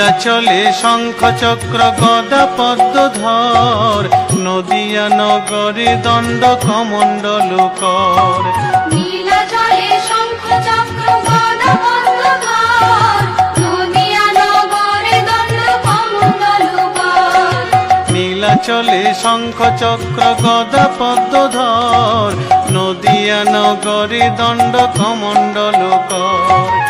নীলাচলে শঙ্খ চক্র গদা পদ্মধর নদিয়া নগরে দণ্ড কমণ্ডল কর। নীলাচলে শঙ্খ চক্র গদা পদ্মধর শঙ্খ চক্র গদা পদ্মধর নদিয়া নগরে দণ্ড কমণ্ডল কর।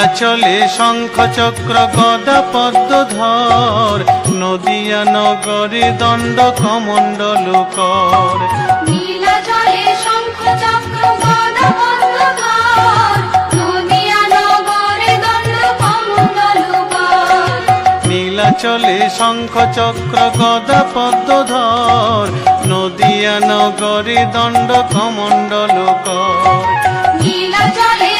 নীলাচলে শঙ্খ চক্র গদা পদ্মধর। নদিয়া নগরে দণ্ড কমণ্ডল কর। নীলাচলে শঙ্খ চক্র গদা পদ্মধর। শঙ্খ চক্র গদা পদ্মধর। নদিয়া নগরে দণ্ড কমণ্ডল কর। নীলাচলে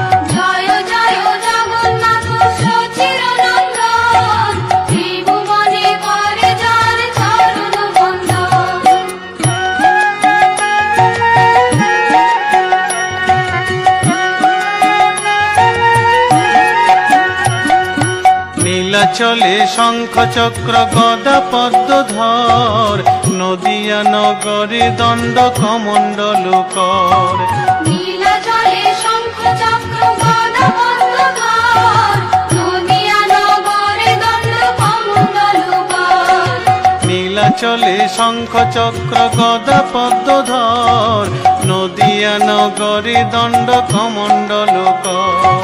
নীলাচলে শঙ্খ চক্র গদা পদ্মধর নদিয়া নগরে দণ্ড কমণ্ডল কর। শঙ্খ চক্র গদা পদ্মধর নদিয়া নীলাচলে শঙ্খ চক্র গদা পদ্মধর নদিয়া নগরে দণ্ড কমণ্ডল কর।